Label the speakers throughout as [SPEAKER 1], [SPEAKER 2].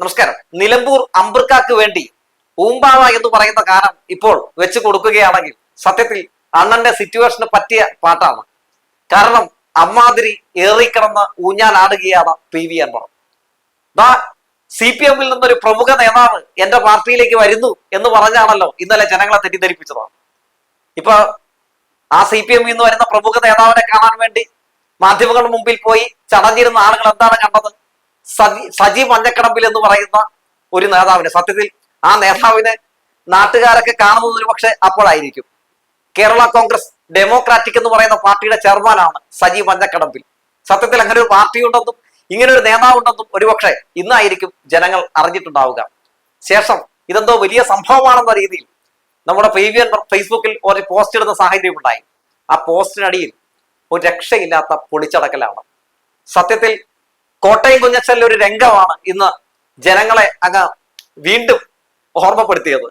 [SPEAKER 1] നമസ്കാരം. നിലമ്പൂർ അമ്പർക്കാക്ക് വേണ്ടി ഊമ്പാവ എന്ന് പറയുന്ന ഗാനം ഇപ്പോൾ വെച്ച് കൊടുക്കുകയാണെങ്കിൽ സത്യത്തിൽ അണ്ണന്റെ സിറ്റുവേഷന് പറ്റിയ പാട്ടാണ്. കാരണം അമ്മാതിരി ഏറിക്കിടന്ന് ഊഞ്ഞാലാടുകയാണ് പി വി അൻവർ. ദാ സി പി എമ്മിൽ നിന്നൊരു പ്രമുഖ നേതാവ് എന്റെ പാർട്ടിയിലേക്ക് വരുന്നു എന്ന് പറഞ്ഞാണല്ലോ ഇന്നലെ ജനങ്ങളെ തെറ്റിദ്ധരിപ്പിച്ചത്. ഇപ്പൊ ആ സി പി എമ്മിൽ നിന്ന് വരുന്ന പ്രമുഖ നേതാവിനെ കാണാൻ വേണ്ടി മാധ്യമങ്ങളുടെ മുമ്പിൽ പോയി ചടഞ്ഞിരുന്ന ആളുകൾ എന്താണ് കണ്ടത്? സജി സജി മഞ്ഞക്കടമ്പിൽ എന്ന് പറയുന്ന ഒരു നേതാവിനെ സത്യത്തിൽ ആ നേതാവിനെ നാട്ടുകാരൊക്കെ കാണുന്നത് ഒരു പക്ഷെ അപ്പോഴായിരിക്കും. കേരള കോൺഗ്രസ് ഡെമോക്രാറ്റിക് എന്ന് പറയുന്ന പാർട്ടിയുടെ ചെയർമാനാണ് സജി മഞ്ഞക്കടമ്പിൽ. സത്യത്തിൽ അങ്ങനെ ഒരു പാർട്ടി ഉണ്ടെന്നും ഇങ്ങനെ ഒരു നേതാവുണ്ടെന്നും ഒരുപക്ഷെ ഇന്നായിരിക്കും ജനങ്ങൾ അറിഞ്ഞിട്ടുണ്ടാവുക. ശേഷം ഇതെന്തോ വലിയ സംഭവമാണെന്ന രീതിയിൽ നമ്മുടെ അൻവർ ഫേസ്ബുക്കിൽ ഒരു പോസ്റ്റ് ഇടുന്ന സാഹചര്യം ഉണ്ടായി. ആ പോസ്റ്റിനടിയിൽ ഒരു രക്ഷയില്ലാത്ത പൊളിച്ചടക്കലാണ്. സത്യത്തിൽ കോട്ടയം കുഞ്ഞച്ചലിലെ ഒരു രംഗമാണ് ഇന്ന് ജനങ്ങളെ അങ്ങ് വീണ്ടും ഓർമ്മപ്പെടുത്തിയത്.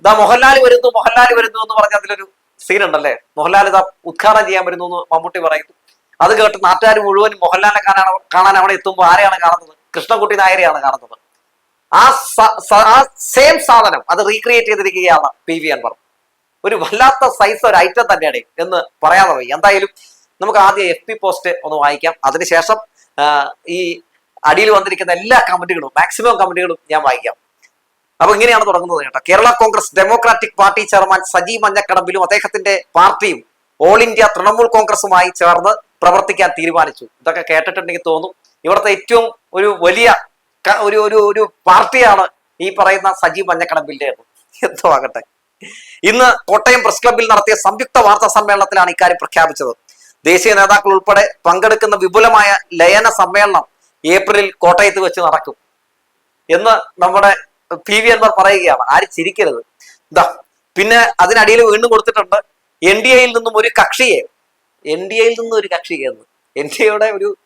[SPEAKER 1] ഇതാ മോഹൻലാൽ വരുന്നു മോഹൻലാൽ വരുന്നു എന്ന് പറഞ്ഞ അതിലൊരു സീൻ ഉണ്ടല്ലേ മോഹൻലാൽ ഇതാ ഉദ്ഘാടനം ചെയ്യാൻ വരുന്നു എന്ന് മമ്മൂട്ടി പറയുന്നു. അത് കേട്ട് നാട്ടുകാർ മുഴുവൻ മോഹൻലാലിനെ കാണാൻ കാണാൻ അവിടെ എത്തുമ്പോൾ ആരെയാണ് കാണുന്നത്? കൃഷ്ണൻകുട്ടി നായരെയാണ് കാണുന്നത്. ആ ആ സെയിം സാധനം അത് റീക്രിയേറ്റ് ചെയ്തിരിക്കുകയാണ് പി വി അൻവർ. ഒരു വല്ലാത്ത സൈസ് ഒരു ഐറ്റം തന്നെയാണ് എന്ന് പറയാതെ എന്തായാലും നമുക്ക് ആദ്യം എഫ് പി പോസ്റ്റ് ഒന്ന് വായിക്കാം. അതിനുശേഷം ഈ അടിയിൽ വന്നിരിക്കുന്ന എല്ലാ കമന്റുകളും മാക്സിമം കമന്റുകളും ഞാൻ വായിക്കാം. അപ്പൊ ഇങ്ങനെയാണ് തുടങ്ങുന്നത് കേട്ടോ. Kerala Congress democratic party chairman Saji മഞ്ഞക്കടമ്പിലും അദ്ദേഹത്തിന്റെ പാർട്ടിയും ഓൾ ഇന്ത്യ തൃണമൂൽ കോൺഗ്രസുമായി ചേർന്ന് പ്രവർത്തിക്കാൻ തീരുമാനിച്ചു. ഇതൊക്കെ കേട്ടിട്ടുണ്ടെങ്കിൽ തോന്നും. ഇവിടുത്തെ ഏറ്റവും ഒരു വലിയ ഒരു ഒരു ഒരു പാർട്ടിയാണ് ഈ പറയുന്ന സജി മഞ്ഞക്കടമ്പിന്റെ എന്തോ ആകട്ടെ. ഇന്ന് കോട്ടയം പ്രസ് ക്ലബ്ബിൽ നടത്തിയ സംയുക്ത വാർത്താ സമ്മേളനത്തിലാണ് ഇക്കാര്യം പ്രഖ്യാപിച്ചത്. ദേശീയ നേതാക്കൾ ഉൾപ്പെടെ പങ്കെടുക്കുന്ന വിപുലമായ ലയന സമ്മേളനം ഏപ്രിലിൽ കോട്ടയത്ത് വെച്ച് നടക്കും. എന്ന് നമ്മുടെ പി വി അൻവർ പറയുകയാണ്. ആര് ചിരിക്കരുത്. ഇതാ പിന്നെ അതിനടിയിൽ വീണ്ടും കൊടുത്തിട്ടുണ്ട് എൻ ഡി എയിൽ നിന്നും ഒരു കക്ഷിയെ. എൻ ഡി എയിൽ നിന്നും ഒരു കക്ഷിയെ എന്ന്. എൻ ഡി എയുടെ ഒരു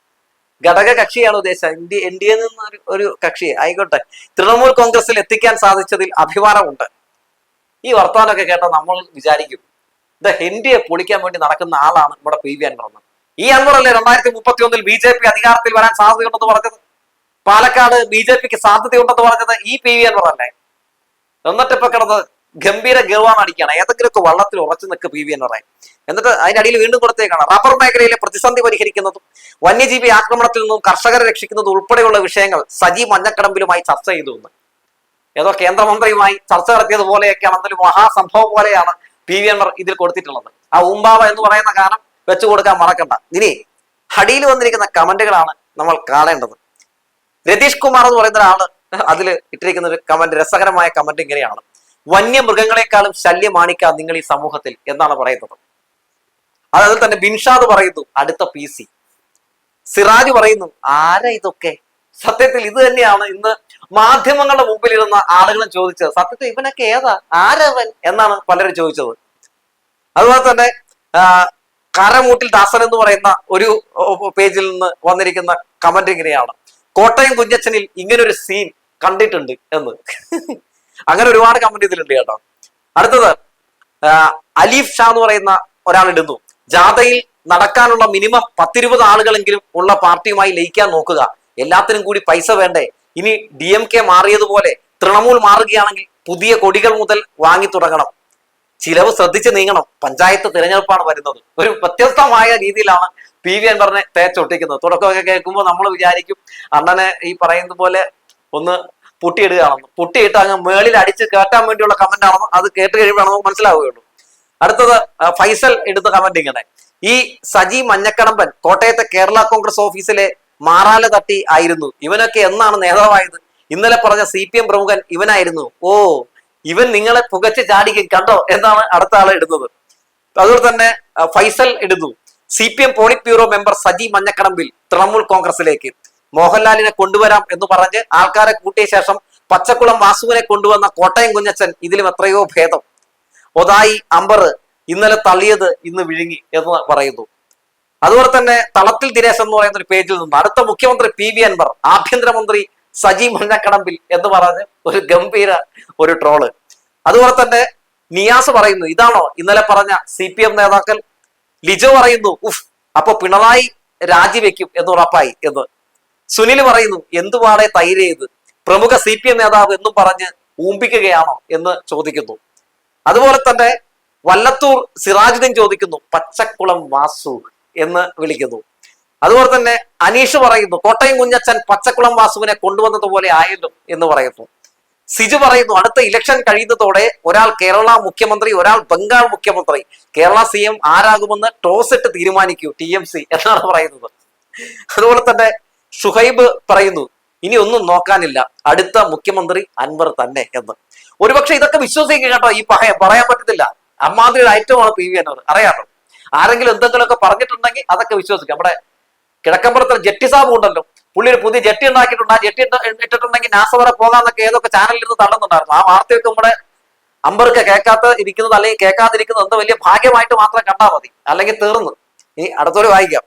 [SPEAKER 1] ഘടക കക്ഷിയാണ് ഉദ്ദേശിച്ചത് എൻ ഡി എൻ ഡി എയിൽ നിന്ന് ഒരു- ഒരു കക്ഷിയെ. ആയിക്കോട്ടെ. തൃണമൂൽ കോൺഗ്രസിൽ എത്തിക്കാൻ സാധിച്ചതിൽ അഭിമാനമുണ്ട്. ഈ വർത്തമാനമൊക്കെ കേട്ടാൽ നമ്മൾ വിചാരിക്കും. ഇത് ഹെൻഡിയെ പൊളിക്കാൻ വേണ്ടി നടക്കുന്ന ആളാണ് നമ്മുടെ പി വി അൻവർ എന്ന്. ഈ അൻവറല്ലേ രണ്ടായിരത്തി മുപ്പത്തി ഒന്നിൽ ബി ജെ പി അധികാരത്തിൽ വരാൻ സാധ്യതയുണ്ടെന്ന് പറഞ്ഞത്? പാലക്കാട് ബി ജെ പിക്ക് സാധ്യതയുണ്ടെന്ന് പറഞ്ഞത് ഈ പി വി അൻവർ അല്ലേ? എന്നിട്ട് ഇപ്പൊ കിടന്ന് ഗംഭീര ഗർവാണ് അടിക്കുകയാണ് ഏതെങ്കിലുമൊക്കെ വള്ളത്തിൽ ഉറച്ചു നിൽക്ക് പി വി അൻവറെ? എന്നിട്ട് അതിനടിയിൽ വീണ്ടും കൊടുത്തേക്കാണ്. റബ്ബർ മേഖലയിലെ പ്രതിസന്ധി പരിഹരിക്കുന്നതും വന്യജീവി ആക്രമണത്തിൽ നിന്നും കർഷകരെ രക്ഷിക്കുന്നതും ഉൾപ്പെടെയുള്ള വിഷയങ്ങൾ സജി മഞ്ഞക്കടമ്പിലുമായി ചർച്ച ചെയ്തു എന്ന്. ഏതോ കേന്ദ്രമന്ത്രിയുമായി ചർച്ച നടത്തിയതുപോലെയൊക്കെയാണ്. എന്തൊരു മഹാസംഭവം പോലെയാണ് പി വി അൻവർ ഇതിൽ കൊടുത്തിട്ടുള്ളത്. ആ ഉമ്പാവ എന്ന് പറയുന്ന കാരണം വെച്ചു കൊടുക്കാൻ മറക്കണ്ട. ഇനി ഹടിയിൽ വന്നിരിക്കുന്ന കമന്റുകളാണ് നമ്മൾ കാണേണ്ടത്. രതീഷ് കുമാർ എന്ന് പറയുന്ന ഒരാൾ അതിൽ ഇട്ടിരിക്കുന്ന ഒരു കമന്റ് രസകരമായ കമന്റ് ഇങ്ങനെയാണ്. വന്യമൃഗങ്ങളെക്കാളും ശല്യമാണിക്ക നിങ്ങൾ ഈ സമൂഹത്തിൽ എന്നാണ് പറയുന്നത്. അതിൽ തന്നെ ബിൻഷാദ് പറയുന്നു അടുത്ത പി സി. സിറാജ് പറയുന്നു ആരാ ഇതൊക്കെ? സത്യത്തിൽ ഇത് തന്നെയാണ് ഇന്ന് മാധ്യമങ്ങളുടെ മുമ്പിൽ ഇരുന്ന ആളുകളും ചോദിച്ചത്. സത്യത്തിൽ ഇവനൊക്കെ ഏതാ? ആരവൻ? എന്നാണ് പലരും ചോദിച്ചത്. അതുപോലെ തന്നെ കരമൂട്ടിൽ ദാസൻ എന്ന് പറയുന്ന ഒരു പേജിൽ നിന്ന് വന്നിരിക്കുന്ന കമന്റ് ഇങ്ങനെയാണ്. കോട്ടയം കുഞ്ഞച്ചനിൽ ഇങ്ങനൊരു സീൻ കണ്ടിട്ടുണ്ട് എന്ന്. അങ്ങനെ ഒരുപാട് കമന്റ് ഇതിലുണ്ട് കേട്ടോ. അടുത്തത് അലീഫ് ഷാ എന്ന് പറയുന്ന ഒരാൾ ഇടുന്നു. ജാഥയിൽ നടക്കാനുള്ള മിനിമം പത്തിരുപത് ആളുകളെങ്കിലും ഉള്ള പാർട്ടിയുമായി ലയിക്കാൻ നോക്കുക. എല്ലാത്തിനും കൂടി പൈസ വേണ്ടേ? ഇനി ഡി എം കെ മാറിയതുപോലെ തൃണമൂൽ മാറുകയാണെങ്കിൽ പുതിയ കൊടികൾ മുതൽ വാങ്ങി തുടങ്ങണം. ചിലവ് ശ്രദ്ധിച്ച് നീങ്ങണം. പഞ്ചായത്ത് തിരഞ്ഞെടുപ്പാണ് വരുന്നത്. ഒരു വ്യത്യസ്തമായ രീതിയിലാണ് പി വി അൻവറിനെ തേച്ചൊട്ടിക്കുന്നത്. തുടക്കമൊക്കെ കേൾക്കുമ്പോൾ നമ്മൾ വിചാരിക്കും അണ്ണനെ ഈ പറയുന്ന പോലെ ഒന്ന് പൊട്ടിയിടുകയാണെന്ന്. പൊട്ടിയിട്ട് അങ്ങ് മേളിൽ അടിച്ച് കേട്ടാൻ വേണ്ടിയുള്ള കമന്റ് ആണെന്ന് അത് കേട്ട് കഴിയുമ്പോൾ നമുക്ക് മനസ്സിലാവുകയുള്ളൂ. അടുത്തത് ഫൈസൽ എടുത്ത കമന്റ് ഇങ്ങനെ. ഈ സജി മഞ്ഞക്കടമ്പൻ കോട്ടയത്തെ കേരള കോൺഗ്രസ് ഓഫീസിലെ മാറാല തട്ടി ആയിരുന്നു. ഇവനൊക്കെ എന്നാണ് നേതാവായത്? ഇന്നലെ പറഞ്ഞ സി പി എം പ്രമുഖൻ ഇവനായിരുന്നു. ഓ ഇവൻ നിങ്ങളെ പുകച്ച് ചാടിക്കും. കണ്ടോ? എന്നാണ് അടുത്ത ആളെ ഇടുന്നത്. അതുപോലെ തന്നെ ഫൈസൽ ഇടുന്നു. C P M politburo member Saji Manjakkadambil Trinamool കോൺഗ്രസിലേക്ക്. മോഹൻലാലിനെ കൊണ്ടുവരാം എന്ന് പറഞ്ഞ് ആൾക്കാരെ കൂട്ടിയ ശേഷം പച്ചക്കുളം വാസുവിനെ കൊണ്ടുവന്ന കോട്ടയം കുഞ്ഞച്ചൻ ഇതിലും എത്രയോ ഭേദം. ഒതായി അമ്പർ ഇന്നലെ തള്ളിയത് ഇന്ന് വിഴുങ്ങി എന്ന് പറയുന്നു. അതുപോലെ തന്നെ തളത്തിൽ ദിനേശ് എന്ന് പറയുന്ന ഒരു പേജിൽ നിന്ന് അടുത്ത മുഖ്യമന്ത്രി പി വി അൻവർ ആഭ്യന്തരമന്ത്രി സജി മഞ്ഞക്കടമ്പിൽ എന്ന് പറഞ്ഞ് ഒരു ഗംഭീര ഒരു ട്രോൾ. അതുപോലെ തന്നെ നിയാസ് പറയുന്നു ഇതാണോ ഇന്നലെ പറഞ്ഞ സി പി എം നേതാക്കൾ? ലിജോ പറയുന്നു ഉഫ് അപ്പൊ പിണറായി രാജിവെക്കും എന്ന് ഉറപ്പായി എന്ന്. സുനിൽ പറയുന്നു എന്തുപാടെ തൈര് ചെയ്ത്? പ്രമുഖ സി പി എം നേതാവ് എന്നും പറഞ്ഞ് ഊമ്പിക്കുകയാണോ എന്ന് ചോദിക്കുന്നു. അതുപോലെ തന്നെ വല്ലത്തൂർ സിറാജുദ്ദീൻ ചോദിക്കുന്നു പച്ചക്കുളം വാസു എന്ന് വിളിക്കുന്നു. അതുപോലെ തന്നെ അനീഷ് പറയുന്നു കോട്ടയം കുഞ്ഞച്ചൻ പച്ചക്കുളം വാസുവിനെ കൊണ്ടുവന്നതുപോലെ ആയല്ലോ എന്ന് പറയുന്നു. സിജു പറയുന്നു അടുത്ത ഇലക്ഷൻ കഴിയുന്നതോടെ ഒരാൾ കേരള മുഖ്യമന്ത്രി ഒരാൾ ബംഗാൾ മുഖ്യമന്ത്രി കേരള സി എം ആരാകുമെന്ന് ടോസ് ഇട്ട് തീരുമാനിക്കൂ ടി എം സി എന്നാണ് പറയുന്നത്. അതുപോലെ തന്നെ ഷുഹൈബ് പറയുന്നു ഇനി ഒന്നും നോക്കാനില്ല അടുത്ത മുഖ്യമന്ത്രി അൻവർ തന്നെ എന്ന്. ഒരുപക്ഷെ ഇതൊക്കെ വിശ്വസിക്കുക കേട്ടോ ഈ പറയാൻ പറ്റത്തില്ല. അമ്മാതിരിയുടെ ഐറ്റമാണ് പി വി അൻവർ അറിയാമോ? ആരെങ്കിലും എന്തെങ്കിലുമൊക്കെ പറഞ്ഞിട്ടുണ്ടെങ്കിൽ അതൊക്കെ വിശ്വസിക്കാം. നമ്മുടെ കിഴക്കമ്പുറത്ത് ജെട്ടി സാബ് ഉണ്ടല്ലോ. പുള്ളി ഒരു പുതിയ ജെട്ടി ഉണ്ടാക്കിയിട്ടുണ്ട്. ആ ജെട്ടി ഇട്ടിട്ടുണ്ടെങ്കിൽ നാസ വരെ പോകാന്നൊക്കെ ഏതൊക്കെ ചാനലിൽ നിന്ന് തള്ളുന്നുണ്ടായിരുന്നു. ആ വാർത്തയൊക്കെ നമ്മുടെ അമ്പർക്ക് കേൾക്കാത്ത ഇരിക്കുന്നത് അല്ലെങ്കിൽ കേൾക്കാതിരിക്കുന്നത് എന്തോ വലിയ ഭാഗ്യമായിട്ട് മാത്രം കണ്ടാൽ മതി. അല്ലെങ്കിൽ തീർന്നു. ഇനി അടുത്തൊരു വായിക്കാം.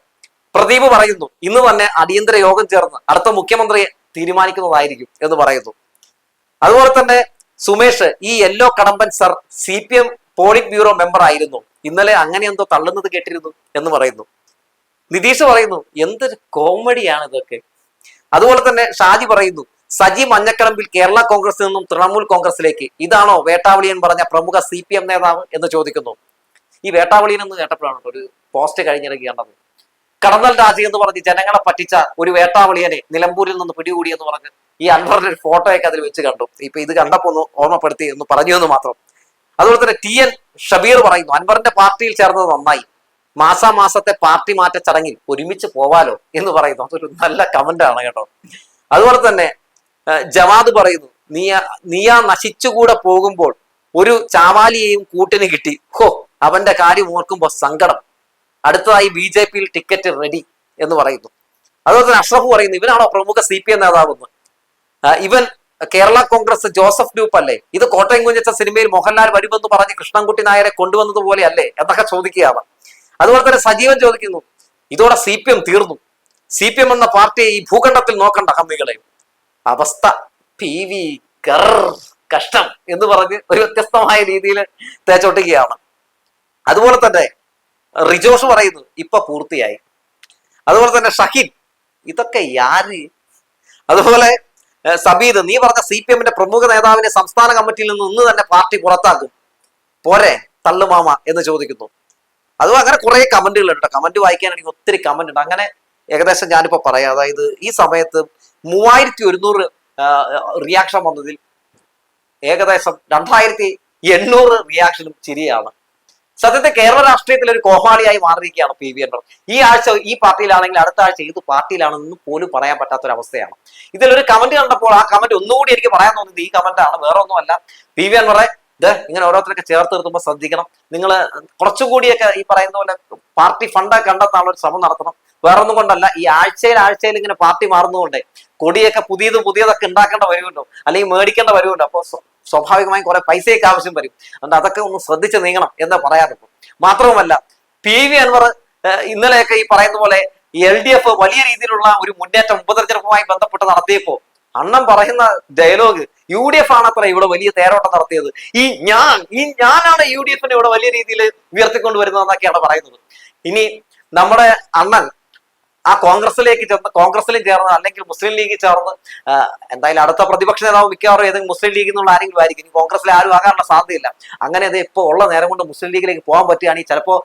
[SPEAKER 1] പ്രദീപ് പറയുന്നു ഇന്ന് തന്നെ അടിയന്തര യോഗം ചേർന്ന് അടുത്ത മുഖ്യമന്ത്രിയെ തീരുമാനിക്കുന്നതായിരിക്കും എന്ന് പറയുന്നു. അതുപോലെ തന്നെ സുമേഷ് ഈ yellow Kadamban sir C P M politburo member ആയിരുന്നു. ഇന്നലെ അങ്ങനെ എന്തോ തള്ളുന്നത് കേട്ടിരുന്നു എന്ന് പറയുന്നു. നിതീഷ് പറയുന്നു എന്തൊരു കോമഡിയാണ് ഇതൊക്കെ. അതുപോലെ തന്നെ ഷാജി പറയുന്നു സജി മഞ്ഞക്കടമ്പിൽ കേരള കോൺഗ്രസിൽ നിന്നും തൃണമൂൽ കോൺഗ്രസിലേക്ക്. ഇതാണോ വേട്ടാവളിയൻ പറഞ്ഞ പ്രമുഖ സി പി എം നേതാവ് എന്ന് ചോദിക്കുന്നു. ഈ വേട്ടാവളിയൻ എന്ന് കേട്ടപ്പോഴാണ് ഒരു പോസ്റ്റ് കഴിഞ്ഞിറങ്ങി കണ്ടത് കടന്നൽ രാജി എന്ന് പറഞ്ഞ് ജനങ്ങളെ പറ്റിച്ച ഒരു വേട്ടാവളിയനെ നിലമ്പൂരിൽ നിന്ന് പിടികൂടി എന്ന് പറഞ്ഞ് ഈ അൻവറിന്റെ ഒരു ഫോട്ടോയൊക്കെ അതിൽ വെച്ച് കണ്ടു. ഇപ്പൊ ഇത് കണ്ടപ്പോ ഒന്ന് ഓർമ്മപ്പെടുത്തി എന്ന് പറഞ്ഞു എന്ന് മാത്രം. അതുപോലെ തന്നെ ടി എൻ ഷബീർ പറയുന്നു അൻവറിന്റെ പാർട്ടിയിൽ ചേർന്നത് നന്നായി. മാസാമാസത്തെ പാർട്ടി മാറ്റ ചടങ്ങിൽ ഒരുമിച്ച് പോവാലോ എന്ന് പറയുന്നു. അതൊരു നല്ല കമന്റ് ആണ് കേട്ടോ. അതുപോലെ തന്നെ ജവാദ് പറയുന്നു നീയ നീയാ നശിച്ചുകൂടെ പോകുമ്പോൾ ഒരു ചാവാലിയെയും കൂട്ടിന് കിട്ടി. ഹോ അവന്റെ കാര്യം ഓർക്കുമ്പോ സങ്കടം. അടുത്തതായി ബി ജെ പിയിൽ ടിക്കറ്റ് റെഡി എന്ന് പറയുന്നു. അതുപോലെ തന്നെ അഷ്റഫ് പറയുന്നു ഇവനാണോ പ്രമുഖ സി പി എം നേതാവെന്ന്? ഇവൻ കേരള കോൺഗ്രസ് ജോസഫ് ഗ്രൂപ്പ് അല്ലേ? ഇത് കോട്ടയം കുഞ്ഞച്ച സിനിമയിൽ മോഹൻലാൽ വരുമെന്ന് പറഞ്ഞ് കൃഷ്ണൻകുട്ടി നായരെ കൊണ്ടുവന്നതുപോലെ അല്ലേ എന്നൊക്കെ ചോദിക്കുകയാണ്. അതുപോലെ തന്നെ സജീവൻ ചോദിക്കുന്നു ഇതോടെ സി പി എം തീർന്നു. സി പി എം എന്ന പാർട്ടിയെ ഈ ഭൂഖണ്ഡത്തിൽ നോക്കണ്ട കമ്മികളെ അവസ്ഥ പി വി കർ കഷ്ടം എന്ന് പറഞ്ഞ് ഒരു വ്യത്യസ്തമായ രീതിയിൽ തേച്ചൊട്ടിക്കുകയാണ്. അതുപോലെ തന്നെ റിജോഷ് പറയുന്നു ഇപ്പൊ പൂർത്തിയായി. അതുപോലെ തന്നെ ഷഹീൻ ഇതൊക്കെ യാര് അതുപോലെ സബീദ് നീ പറഞ്ഞ സി പി എമ്മിന്റെ പ്രമുഖ നേതാവിനെ സംസ്ഥാന കമ്മിറ്റിയിൽ നിന്ന് ഇന്ന് തന്നെ പാർട്ടി പുറത്താക്കും. പോരെ തള്ളുമാമ എന്ന് ചോദിക്കുന്നു. അതും അങ്ങനെ കുറെ കമന്റുകൾ ഉണ്ട് കമന്റ് വായിക്കാൻ എനിക്ക് ഒത്തിരി കമന്റ് ഉണ്ട്. അങ്ങനെ ഏകദേശം ഞാനിപ്പോ പറയാം. അതായത് ഈ സമയത്ത് മൂവായിരത്തി ഒരുന്നൂറ് റിയാക്ഷൻ വന്നതിൽ ഏകദേശം രണ്ടായിരത്തി എണ്ണൂറ് റിയാക്ഷനും ചിരിയാണ്. സത്യത്തിൽ കേരള രാഷ്ട്രീയത്തിൽ ഒരു കോമാളിയായി മാറിയിരിക്കുകയാണ് പി വി അൻവർ. ഈ ആഴ്ച ഈ പാർട്ടിയിലാണെങ്കിൽ അടുത്ത ആഴ്ച ഏത് പാർട്ടിയിലാണെന്ന് പോലും പറയാൻ പറ്റാത്ത ഒരു പറ്റാത്തൊരവസ്ഥയാണ്. ഇതിലൊരു കമന്റ് കണ്ടപ്പോൾ ആ കമന്റ് ഒന്നുകൂടി എനിക്ക് പറയാൻ തോന്നുന്നത് ഈ കമന്റ് ആണ് വേറെ ഒന്നുമല്ല. പി വി അൻവറെ ഇത് ഇങ്ങനെ ഓരോരുത്തരൊക്കെ ചേർത്ത് നിർത്തുമ്പോൾ ശ്രദ്ധിക്കണം. നിങ്ങൾ കുറച്ചും കൂടിയൊക്കെ ഈ പറയുന്ന പോലെ പാർട്ടി ഫണ്ട് കണ്ടെത്താനുള്ള ഒരു ശ്രമം നടത്തണം. വേറെ ഒന്നും കൊണ്ടല്ല ഈ ആഴ്ചയിൽ ആഴ്ചയിൽ ഇങ്ങനെ പാർട്ടി മാറുന്നതുകൊണ്ട് കൊടിയൊക്കെ പുതിയതും പുതിയതൊക്കെ ഉണ്ടാക്കേണ്ട വരുമല്ലോ അല്ലെങ്കിൽ മേടിക്കേണ്ട വരുമല്ലോ അപ്പോൾ സ്വാഭാവികമായും കുറെ പൈസയൊക്കെ ആവശ്യം വരും. അതുകൊണ്ട് അതൊക്കെ ഒന്ന് ശ്രദ്ധിച്ച് നീങ്ങണം എന്ന് പറയാറുള്ളൂ മാത്രവുമല്ല പി വി അൻവർ ഇന്നലെയൊക്കെ ഈ പറയുന്ന പോലെ എൽ ഡി എഫ് വലിയ രീതിയിലുള്ള ഒരു മുന്നേറ്റം ഉപതെരഞ്ഞെടുപ്പുമായി ബന്ധപ്പെട്ട് നടത്തിയപ്പോ അണ്ണം പറയുന്ന ഡയലോഗ് യു ഡി എഫ് ആണ് അത്ര ഇവിടെ വലിയ തേരോട്ടം നടത്തിയത്. ഈ ഞാൻ ഈ ഞാനാണ് യു ഡി എഫിനെ ഇവിടെ വലിയ രീതിയിൽ ഉയർത്തിക്കൊണ്ടുവരുന്നതെന്നൊക്കെയാണ് പറയുന്നത്. ഇനി നമ്മുടെ അണ്ണൻ ആ കോൺഗ്രസിലേക്ക് ചേർന്ന് കോൺഗ്രസിലും ചേർന്ന് അല്ലെങ്കിൽ മുസ്ലിം ലീഗിൽ ചേർന്ന് എന്തായാലും അടുത്ത പ്രതിപക്ഷ നേതാവ് മിക്കവാറും ഏതെങ്കിലും മുസ്ലിം ലീഗിൽ നിന്നുള്ള ആരെങ്കിലും ആയിരിക്കും. കോൺഗ്രസിൽ ആരും ആകാനുള്ള സാധ്യതയില്ല. അങ്ങനെ അത് ഇപ്പോൾ ഉള്ള നേരം കൊണ്ട് മുസ്ലിം ലീഗിലേക്ക് പോകാൻ പറ്റുകയാണെങ്കിൽ ചിലപ്പോൾ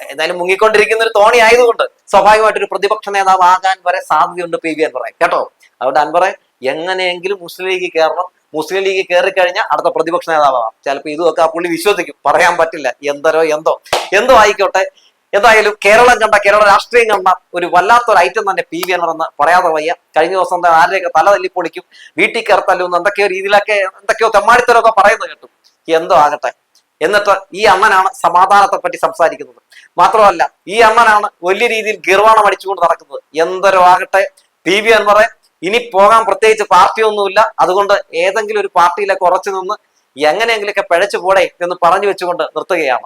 [SPEAKER 1] എന്തായാലും മുങ്ങിക്കൊണ്ടിരിക്കുന്ന ഒരു തോണി ആയതുകൊണ്ട് സ്വാഭാവികമായിട്ട് ഒരു പ്രതിപക്ഷ നേതാവ് ആകാൻ വരെ സാധ്യതയുണ്ട് പി വി അൻവറെ. കേട്ടോ? അതുകൊണ്ട് അൻവറെ എങ്ങനെയെങ്കിലും മുസ്ലിം ലീഗിൽ കയറണം. മുസ്ലിം ലീഗ് കയറി കഴിഞ്ഞാൽ അടുത്ത പ്രതിപക്ഷ നേതാവാണ് ചിലപ്പോൾ ഇതുമൊക്കെ ആ പുള്ളി വിശ്വസിക്കും. പറയാൻ പറ്റില്ല. എന്തരോ എന്തോ. എന്തോ ആയിക്കോട്ടെ. എന്തായാലും കേരളം കണ്ട കേരള രാഷ്ട്രീയം കണ്ട ഒരു വല്ലാത്തൊരു ഐറ്റം തന്നെ പി വി എന്ന് പറയാതെ വയ്യ. കഴിഞ്ഞ ദിവസം ആരുടെയൊക്കെ തല തല്ലിപ്പൊളിക്കും വീട്ടിൽ കയറത്തല്ലും എന്തൊക്കെയോ രീതിയിലൊക്കെ എന്തൊക്കെയോ തെമ്മാടിത്തരമൊക്കെ പറയുന്നത് കേട്ടു. എന്തോ ആകട്ടെ. എന്നിട്ട് ഈ അമ്മനാണ് സമാധാനത്തെ പറ്റി സംസാരിക്കുന്നത്. മാത്രമല്ല ഈ അമ്മനാണ് വലിയ രീതിയിൽ ഗീർവാണം അടിച്ചുകൊണ്ട് നടക്കുന്നത്. എന്തരോ ആകട്ടെ. പി വി അൻവറെ ഇനി പോകാൻ പ്രത്യേകിച്ച് പാർട്ടിയൊന്നുമില്ല. അതുകൊണ്ട് ഏതെങ്കിലും ഒരു പാർട്ടിയിലൊക്കെ ഉറച്ചു നിന്ന് എങ്ങനെയെങ്കിലൊക്കെ പിഴച്ചു പോടെ എന്ന് പറഞ്ഞു വെച്ചുകൊണ്ട് നിർത്തുകയാണ്.